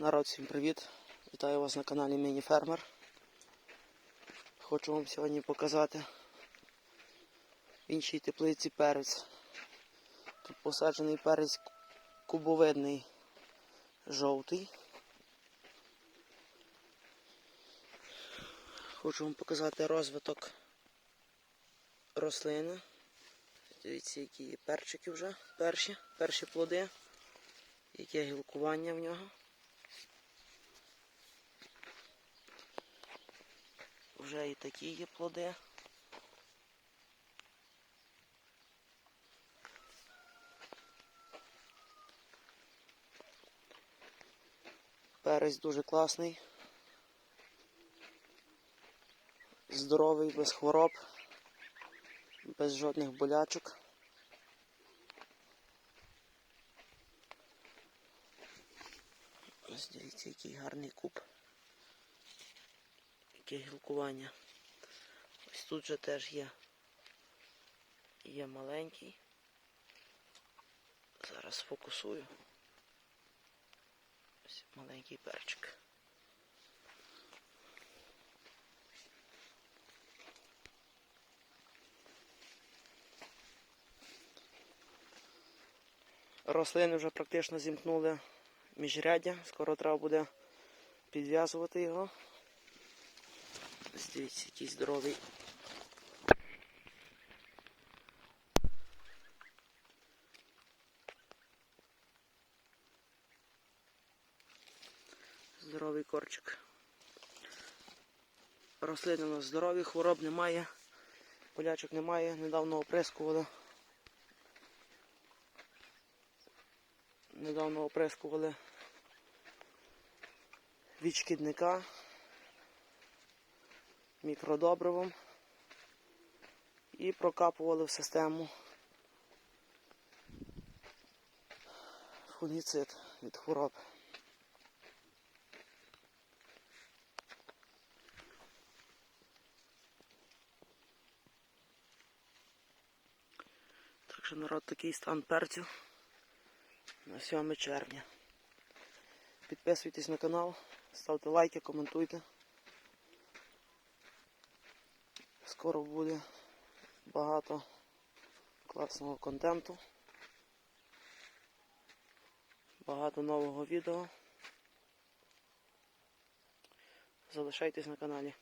Народ, всім привіт! Вітаю вас на каналі Міні Фермер. Хочу вам сьогодні показати в іншій теплиці перець. Тут посаджений перець кубовидний жовтий. Хочу вам показати розвиток рослини. Дивіться, які є перчики вже перші, перші плоди, яке гілкування в нього. Вже і такі є плоди. Перець дуже класний. Здоровий, без хвороб, без жодних болячок. Ось дивіться, який гарний куб. Яке гілкування. Ось тут же теж є. Є маленький. Зараз сфокусую. Ось маленький перчик. Рослини вже практично зімкнули міжряддя. Скоро треба буде підв'язувати його. Ось Дивіться, який здоровий. Здоровий корчик. Рослини у нас здорові, хвороб немає, болячок немає, недавно оприскували. Недавно оприскували від шкідника мікродобривом і прокапували в систему фунгіцид від хвороб. Так що народ такий стан перцю на 7 червня. Підписуйтесь на канал, ставте лайки, коментуйте. Скоро буде багато класного контенту. Багато нового відео. Залишайтесь на каналі.